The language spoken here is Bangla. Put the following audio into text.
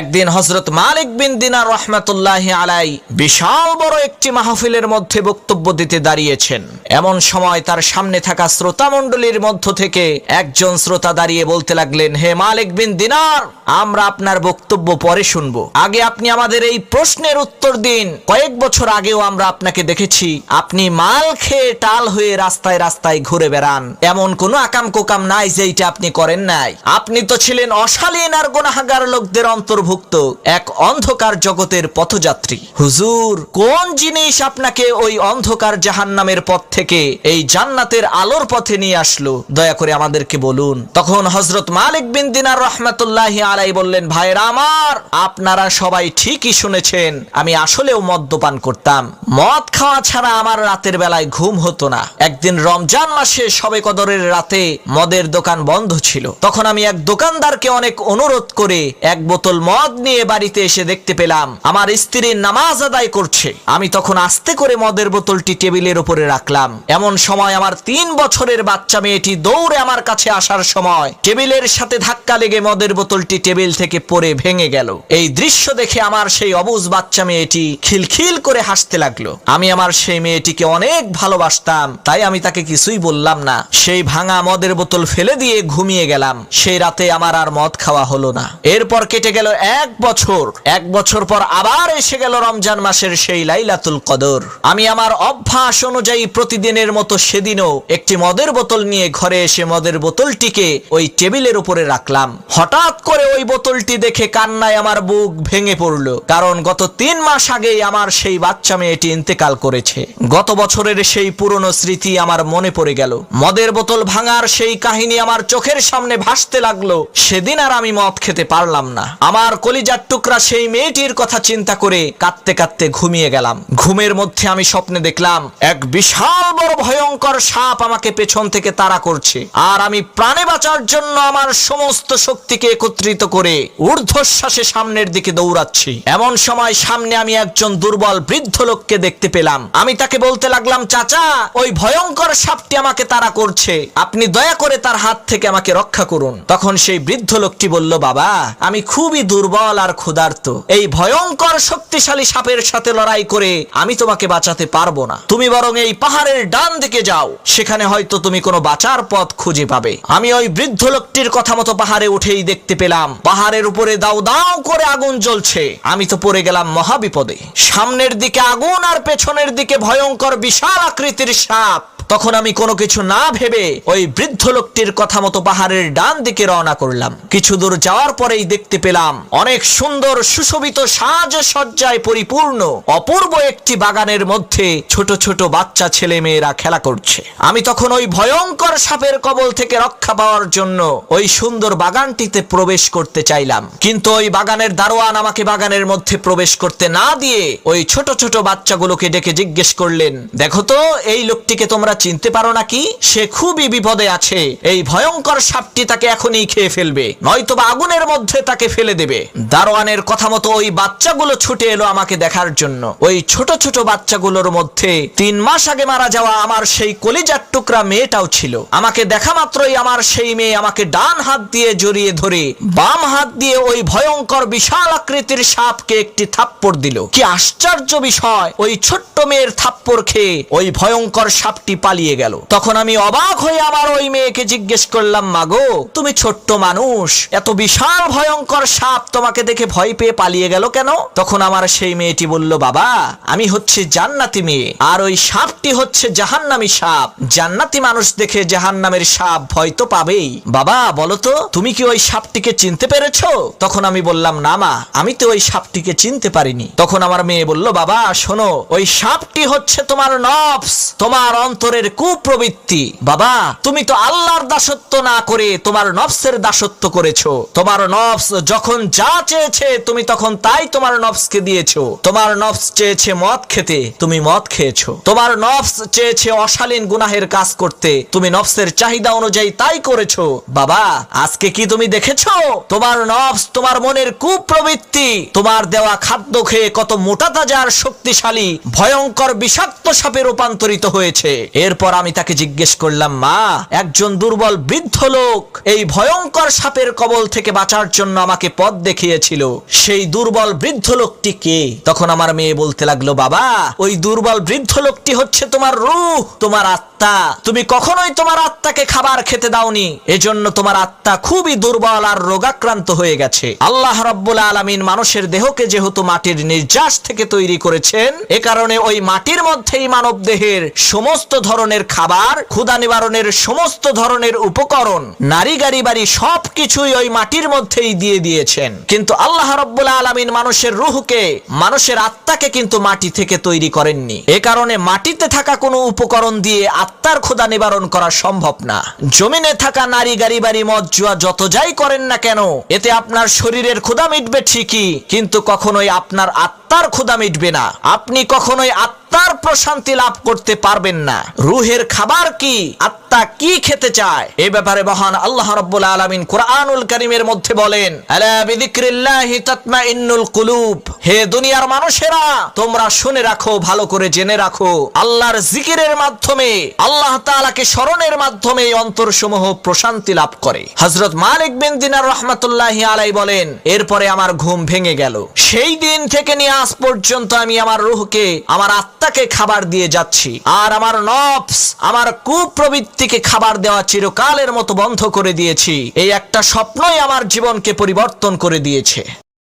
একদিন হজরত মালিক বিন দিনার রহমাতুল্লাহ আলাই বিশাল বড় একটি মাহফিলের মধ্যে বক্তব্য দিতে দাঁড়িয়েছেন। এমন সময় তার সামনে থাকা শ্রোতা মণ্ডলীর মধ্য থেকে একজন শ্রোতা দাঁড়িয়ে বলতে লাগলেন, হে মালিক বিন দিনার, আমরা আপনার বক্তব্য পরে শুনব। আগে আপনি আমাদের এই প্রশ্নের উত্তর দিন। কয়েক বছর আগেও আমরা আপনাকে দেখেছি, আপনি মাল খেয়ে টাল হয়ে রাস্তায় রাস্তায় ঘুরে বেড়ান। এমন কোনো আকাম কোকাম নাই যে এইটা আপনি করেন নাই। আপনি তো ছিলেন অশালীন আর গোনাহাগার লোকদের অন্তর্ভুক্ত। এক অন্ধকার জগতের পথযাত্রী। হুজুর, কোন জিনিস আপনাকে ওই অন্ধকার জাহান্নামের পথ থেকে, এই জান্নাতের আলোর পথে নিয়ে আসলো? দয়া করে আমাদেরকে বলুন। তখন হজরত মালিক বিন দিনার রহমাতুল্লাহ আলাই বললেন ভাইরা আমার, আপনারা সবাই ঠিকই শুনেছেন, আমি আসলেও মদ্যপান করতাম। মদ খাওয়া ছাড়া আমার রাতের বেলায় ঘুম হতো না। একদিন রমজান মাসে সবে কদরের রাতে মদের দোকান বন্ধ ছিল। তখন আমি এক দোকানদারকে অনেক অনুরোধ করে এক বোতল মদ নিয়ে বাড়িতে এসে দেখতে পেলাম, আমার স্ত্রী নামাজ আদায় করছে। আমি তখন আস্তে করে মদের বোতলটি টেবিলের উপরে রাখলাম। এমন সময় আমার তিন বছরের বাচ্চা মেয়েটি দৌড়ে আমার কাছে আসার সময় টেবিলের সাথে ধাক্কা লেগে মদের বোতলটি টেবিল থেকে পড়ে ভেঙে গেল। এই দৃশ্য দেখে আমার সেই অবুজ বাচ্চা মেয়েটি খিলখিল করে হাসতে লাগল। আমি আমার সেই মেয়েটিকে অনেক ভালোবাসতাম, তাই আমি তাকে কিছুই বললাম না। সেই ভাঙা মদের বোতল ফেলে দিয়ে ঘুমিয়ে গেলাম। সেই রাতে আমার আর মদ খাওয়া হলো না। এরপর কেটে গেল এক বছর এক বছর পর আবার এসে গেল রমজান মাসের সেই লাইলাতুল কদর। আমি আমার অভ্যাস অনুযায়ী প্রতিদিনের মতো সেদিনও একটি মদের বোতল নিয়ে ঘরে এসে মদের বোতলটিকে ওই টেবিলের উপরে রাখলাম। হঠাৎ করে ওই বোতলটি দেখে কান্নায় আমার বুক ভেঙে পড়ল, কারণ গত তিন মাস আগেই আমার সেই বাচ্চা মেয়েটি ইন্তেকাল করেছে। গত বছরের সেই পুরনো স্মৃতি আমার মনে পড়ে গেল। মদের বোতল ভাঙার সেই কাহিনী আমার চোখের সামনে ভাসতে লাগল। সেদিন আর আমি মদ খেতে পারলাম না। আমার কলিজার টুকরা সেই মেয়েটির কথা চিন্তা করে কাঁদতে কাঁদতে ঘুমিয়ে গেলাম। ঘুমের মধ্যে আমি স্বপ্নে দেখলাম, এক বিশাল বড় ভয়ঙ্কর সাপ আমাকে পেছন থেকে তাড়া করছে। আর আমি প্রাণে বাঁচার জন্য আমার সমস্ত শক্তিকে একত্রিত করে ঊর্ধ্বশ্বাসে সামনের দিকে দৌড়াচ্ছি। এমন সময় সামনে আমি একজন দুর্বল বৃদ্ধ লোককে দেখতে পেলাম। আমি তাকে বলতে লাগলাম, চাচা, ওই ভয়ঙ্কর সাপটি আমাকে তাড়া করছে। আপনি দয়া করে তার হাত থেকে আমাকে রক্ষা করুন। তখন সেই বৃদ্ধ লোকটি বলল, বাবা, আমি খুবই দুর্বল আর ক্ষুধার্ত। এই ভয়ঙ্কর শক্তিশালী সাপের সাথে লড়াই করে আমি তোমাকে বাঁচাতে পারব না। তুমি বরং এই পাহাড়ের ডান দিকে যাও। সেখানে হয়তো তুমি কোনো বাঁচার পথ খুঁজে পাবে। আমি ওই বৃদ্ধ লোকটির কথা মতো পাহাড়ে উঠেই দেখতে পেলাম। পাহাড়ের উপরে দাও দাও করে আগুন জ্বলছে। আমি তো পড়ে গেলাম মহাবিপদে। সামনের দিকে আগুন আর পেছনের দিকে ভয়ঙ্কর বিশাল আকৃতির সাপ। তখন আমি কোনো কিছু না ভেবে ওই বৃদ্ধ লোকটির কথা মতো পাহাড়ের ডান দিকে রওনা করলাম। কিছু দূর যাওয়ার পরেই দেখতে পেলাম, অনেক সুন্দর সুশোভিত সাজ সজ্জায় পরিপূর্ণ অপূর্ব একটি বাগানের মধ্যে ছোট ছোট বাচ্চা ছেলে মেয়েরা খেলা করছে। আমি তখন ওই ভয়ঙ্কর সাপের কবল থেকে রক্ষা পাওয়ার জন্য ওই সুন্দর বাগানটিতে প্রবেশ করতে চাইলাম। কিন্তু ওই বাগানের দারোয়ান আমাকে বাগানের মধ্যে প্রবেশ করতে না দিয়ে ওই ছোট ছোট বাচ্চাগুলোকে ডেকে জিজ্ঞেস করলেন, দেখো তো, এই লোকটিকে তোমরা চিনতে পারো নাকি? সে খুবই বিপদে আছে। এই ভয়ঙ্কর সাপটি তাকে এখনই খেয়ে ফেলবে। নয়তোবা আগুনের মধ্যে তাকে ফেলে দেবে। দারোয়ানের কথা মতো ওই বাচ্চাগুলো ছুটে এলো আমাকে দেখার জন্য। ওই ছোট ছোট বাচ্চাগুলোর মধ্যে তিন মাস আগে মারা যাওয়া আমার সেই কলিজার টুকরা মেয়েটাও ছিল। আমাকে দেখা মাত্রই আমার সেই মেয়ে আমাকে ডান হাত দিয়ে জড়িয়ে ধরে বাম হাত দিয়ে ওই ভয়ঙ্কর বিশাল আকৃতির সাপকে একটি থাপ্পড় দিল। কি আশ্চর্য বিষয়! ওই ছোট্ট মেয়ের থাপ্পড় খেয়ে ওই ভয়ঙ্কর সাপটি পালিয়ে গেল। তখন আমি অবাক হয়ে আমার ওই মেয়েকে জিজ্ঞেস করলাম মাগো তুমি ছোট্ট মানুষ, এত বিশাল ভয়ঙ্কর সাপ তোমাকে দেখে ভয় পেয়ে পালিয়ে গেল কেন? তখন আমার সেই মেয়েটি বলল, বাবা, আমি হচ্ছে জান্নাতি মেয়ে, আর ওই সাপটি হচ্ছে জাহান্নামী সাপ। জান্নাতি মানুষ দেখে জাহান্নামের সাপ ভয় তো পাবেই। বাবা, বলো তো, তুমি কি ওই সাপটিকে চিনতে পেরেছ? তখন আমি বললাম, না মা, আমি তো ওই সাপটিকে চিনতে পারিনি। তখন আমার মেয়ে বলল, বাবা, শোনো, ওই সাপটি হচ্ছে তোমার নফস, তোমার অন্তরের কুপ্রবৃত্তি। বাবা, তুমি তো আল্লাহর দাসত্ব না করে তোমার নফসের দাসত্ব করেছ। তোমার নফস যখন যা চেয়েছে, তুমি তখন তাই তোমার নফসকে দিয়েছ। তোমার নফস চেয়েছে মদ খেতে, তুমি মদ খেয়েছো। তোমার নফস চেয়েছে অশালীন গুনাহের কাজ করতে, তুমি নফসের চাহিদা অনুযায়ী তাই করেছ। বাবা, আজকে কি তুমি দেখেছ? তোমার নফস তোমার মনের কুপ্রবৃত্তি। তোমার দেওয়া খাদ্য খেয়ে কত মোটা তাজার শক্তিশালী, ভয়ঙ্কর বিষাক্ত সাপে রূপান্তরিত হয়েছে। এরপর আমি তাকে জিজ্ঞেস করলাম, মা, একজন দুর্বল বৃদ্ধ লোক এই ভয়ঙ্কর সাপের কবল থেকে বাঁচার জন্য আমাকে পথ দেখিয়েছিল। সেই দুর্বল বৃদ্ধ লোকটি কে? তখন আমার মেয়ে বলতে লাগল, বাবা, ওই দুর্বল বৃদ্ধ লোকটি হচ্ছে তোমার রূহ, তোমার আত্মা। তুমি কখনোই তোমার আত্মাকে খাবার খেতে দাওনি। এজন্য তোমার আত্মা খুবই দুর্বল আর রোগাক্রান্ত হয়ে গেছে। আল্লাহ রব্বুল আলমিন মানুষের দেহকে যেহেতু মাটির নির্যাস থেকে তৈরি করেছেন, এ কারণে ওই মাটির মধ্যেই মানব দেহের সমস্ত ধরনের খাবার, ক্ষুধা নিবারণের সমস্ত ধরনের উপকরণ, নারী, গাড়ি, বাড়ি সবকিছুই ওই মাটির মধ্যেই দিয়ে দিয়েছেন। কিন্তু আল্লাহ রব্বুল আলমিন মানুষের রুহকে, মানুষের আত্মাকে কিন্তু মাটি থেকে তৈরি করেননি। এ কারণে মাটিতে থাকা কোনো উপকরণ দিয়ে আত্মার ক্ষুদা নিবারণ করা সম্ভব না। জমিনে থাকা নারী, গাড়ি, বাড়ি, মদ, জুয়া যত যাই করেন না কেন, এতে আপনার শরীরের ক্ষুদা মিটবে ঠিকই, কিন্তু কখনোই আপনার আত্মার ক্ষুদা মিটবে না। আপনি কখনোই আত্মার প্রশান্তি লাভ করতে পারবেন না। রুহের খাবার কি? আত্মা কি খেতে চায়? এ ব্যাপারে মহান আল্লাহ রাব্বুল আলামিন কোরআনুল কারীমের মধ্যে বলেন হে দুনিয়ার মানুষেরা, তোমরা শুনে রাখো, ভালো করে জেনে রাখো। আল্লাহর জিকিরের মাধ্যমে, আল্লাহ তাআলাকে স্মরণের মাধ্যমে এই অন্তরসমূহ প্রশান্তি লাভ করে। হযরত মালিক বিন দিনার রাহমাতুল্লাহি আলাই বলেন, এরপরে আমার ঘুম ভেঙে গেল। সেই দিন থেকে নিয়ে আজ পর্যন্ত আমি আমার রুহকে, আমার আত্মাকে খাবার দিয়ে যাচ্ছি। আর আমার নফস আমার কুপ্রবৃত্তিকে খাবার দেওয়া চিরকালের মতো বন্ধ করে দিয়েছি। এই একটা স্বপ্নই আমার জীবনকে পরিবর্তন করে দিয়েছে।